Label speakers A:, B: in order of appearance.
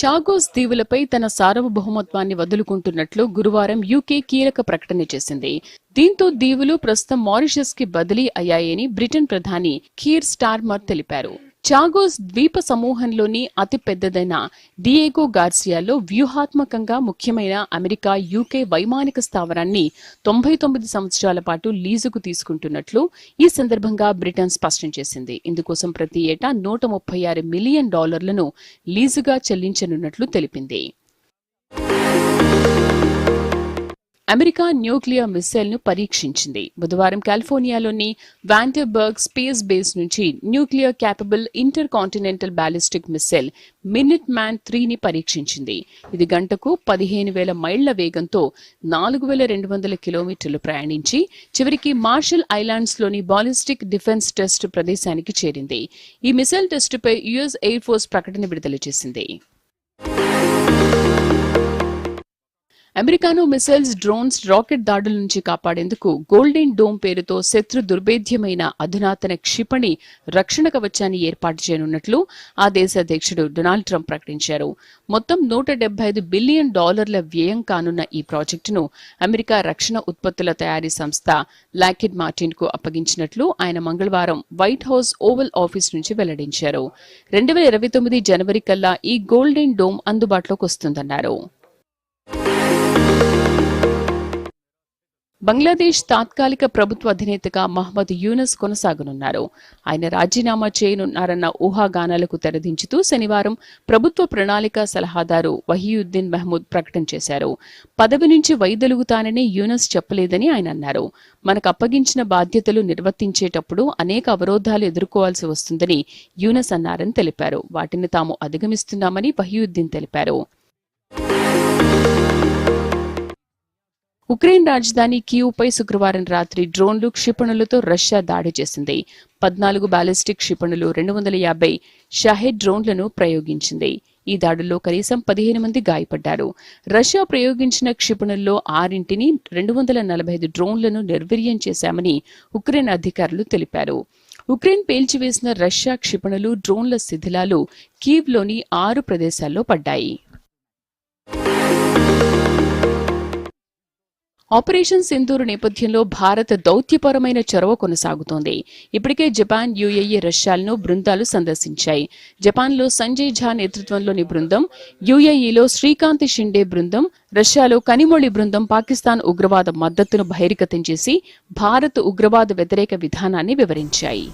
A: Chagos దీవులపై తన సార్వభౌమత్వాన్ని వదులుకుంటున్నట్లు గురువారం UK కీలక ప్రకటన చేసింది. దీంతో దీవులు ప్రస్తుతం మారిషస్కి బదిలీ అయ్యాయని బ్రిటన్ ప్రధాని కీర్ స్టార్మర్ తెలిపారు. చాగోస్ ద్వీప సమూహంలోని అతి పెద్దదైన డియేగో గార్సియాలో వ్యూహాత్మకంగా ముఖ్యమైన అమెరికా యూకే వైమానిక స్థావరాన్ని తొంభై తొమ్మిది సంవత్సరాల పాటు లీజుకు తీసుకుంటున్నట్లు ఈ సందర్భంగా బ్రిటన్ స్పష్టం చేసింది. ఇందుకోసం ప్రతి ఏటా నూట ముప్పై ఆరు మిలియన్ డాలర్లను లీజుగా చెల్లించనున్నట్లు తెలిపింది. అమెరికా న్యూక్లియర్ మిస్సైల్ను పరీక్షించింది. బుధవారం కాలిఫోర్నియాలోని వాంటర్బర్గ్ స్పేస్ బేస్ నుంచి nuclear capable intercontinental ballistic missile Minuteman త్రీని పరీక్షించింది. ఇది గంటకు పదిహేను వేల మైళ్ళ వేగంతో నాలుగు వేల రెండు వందల కిలోమీటర్లు ప్రయాణించి చివరికి మార్షల్ ఐలాండ్స్లోని బాలిస్టిక్ డిఫెన్స్ టెస్ట్ ప్రదేశానికి చేరింది. ఈ మిసైల్ టెస్టుపై యుఎస్ ఎయిర్ ఫోర్స్ ప్రకటన విడుదల చేసింది. అమెరికాను మిసైల్స్ డ్రోన్స్ రాకెట్ దాడుల నుంచి కాపాడేందుకు గోల్డెన్ డోమ్ పేరుతో శత్రు దుర్భేద్యమైన అధునాతన క్షిపణి రక్షణ కవచాన్ని ఏర్పాటు చేయనున్నట్లు ఆ దేశ అధ్యక్షుడు డొనాల్డ్ ట్రంప్ ప్రకటించారు. మొత్తం నూట ఐదు బిలియన్ డాలర్ల వ్యయం కానున్న ఈ ప్రాజెక్టును అమెరికా రక్షణ ఉత్పత్తుల తయారీ సంస్థ లాకిడ్ మార్టిన్కు అప్పగించినట్లు ఆయన మంగళవారం వైట్ హౌస్ ఓవల్ ఆఫీస్ నుంచి వెల్లడించారు. రెండు వేల ఇరవై తొమ్మిది జనవరి కల్లా ఈ గోల్డెన్ డోమ్ అందుబాటులోకి వస్తుందన్నారు. బంగ్లాదేశ్ తాత్కాలిక ప్రభుత్వ అధినేతగా మహమ్మద్ యూనస్ కొనసాగనున్నారు. ఆయన రాజీనామా చేయనున్నారన్న ఊహాగానాలకు తెరదించుతూ శనివారం ప్రభుత్వ ప్రణాళిక సలహాదారు వహీయుద్దీన్ మహమూద్ ప్రకటన చేశారు. పదవి నుంచి వైదొలుగుతానని యూనస్ చెప్పలేదని ఆయన అన్నారు. మనకు అప్పగించిన బాధ్యతలు నిర్వర్తించేటప్పుడు అనేక అవరోధాలు ఎదుర్కోవాల్సి వస్తుందని యూనస్ అన్నారని తెలిపారు. వాటిని తాము అధిగమిస్తున్నామని వహీయుద్దీన్ తెలిపారు. ఉక్రెయిన్ రాజధాని కీవ్పై శుక్రవారం రాత్రి డ్రోన్లు క్షిపణులతో రష్యా దాడి చేసింది. పద్నాలుగు బాలిస్టిక్ క్షిపణులు రెండు వందల యాభై షాహెడ్ డ్రోన్లను ప్రయోగించింది. ఈ దాడుల్లో కనీసం పదిహేను మంది గాయపడ్డారు. రష్యా ప్రయోగించిన క్షిపణుల్లో ఆరింటిని రెండు వందల నలభై ఐదు డ్రోన్లను నిర్వీర్యం చేశామని ఉక్రెయిన్ అధికారులు తెలిపారు. ఉక్రెయిన్ పేల్చివేసిన రష్యా క్షిపణులు డ్రోన్ల శిథిలాలు కీవ్లోని ఆరు ప్రదేశాల్లో పడ్డాయి. ఆపరేషన్ సింధూరు నేపథ్యంలో భారత్ దౌత్యపరమైన చొరవ కొనసాగుతోంది. ఇప్పటికే జపాన్ యుఏఈ రష్యాలను బృందాలు సందర్శించాయి. జపాన్లో సంజయ్ ఝా నేతృత్వంలోని బృందం యుఏఈలో శ్రీకాంత్ షిండే బృందం రష్యాలో కనిమొళి బృందం పాకిస్తాన్ ఉగ్రవాద మద్దతును బహిర్గతం చేసి భారత్ ఉగ్రవాద వ్యతిరేక విధానాన్ని వివరించాయి.